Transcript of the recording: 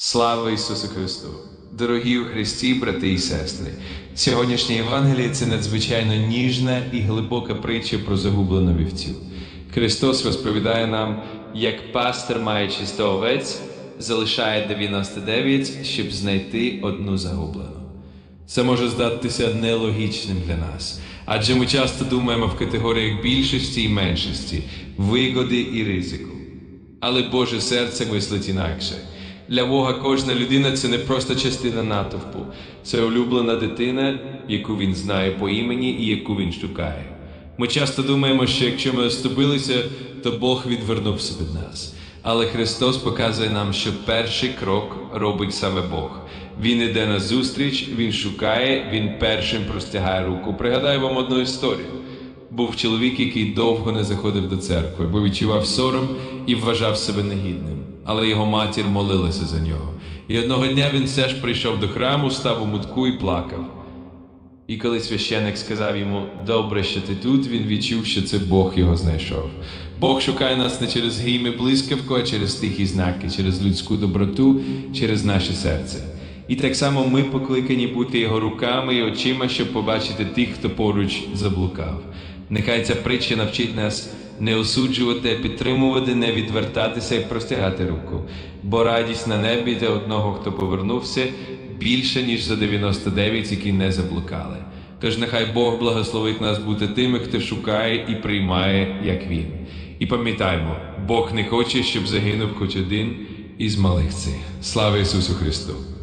Слава Ісусу Христу! Дорогі у Христі, брати і сестри! Сьогоднішнє Євангеліє це надзвичайно ніжна і глибока притча про загублену вівцю. Христос розповідає нам, як пастир, маючи 100 овець, залишає 99, щоб знайти одну загублену. Це може здатися нелогічним для нас, адже ми часто думаємо в категоріях більшості і меншості, вигоди і ризику. Але Боже серце мислить інакше. Для Бога кожна людина це не просто частина натовпу, це улюблена дитина, яку він знає по імені і яку він шукає. Ми часто думаємо, що якщо ми оступилися, то Бог відвернувся від нас. Але Христос показує нам, що перший крок робить саме Бог. Він іде на зустріч, він шукає, він першим простягає руку. Пригадаю вам одну історію. Був чоловік, який довго не заходив до церкви, бо відчував сором і вважав себе негідним. Але його матір молилася за нього. І одного дня він все ж прийшов до храму, став у мутку і плакав. І коли священик сказав йому добре, що ти тут, він відчув, що це Бог його знайшов. Бог шукає нас не через грім блискавку, а через тихі знаки, через людську доброту, через наше серце. І так само ми покликані бути його руками і очима, щоб побачити тих, хто поруч заблукав. Нехай ця притча навчить нас не осуджувати, підтримувати, не відвертатися і простягати руку. Бо радість на небі для одного, хто повернувся, більше, ніж за 99, які не заблукали. Тож нехай Бог благословить нас бути тими, хто шукає і приймає, як Він. І пам'ятаймо, Бог не хоче, щоб загинув хоч один із малих цих. Слава Ісусу Христу!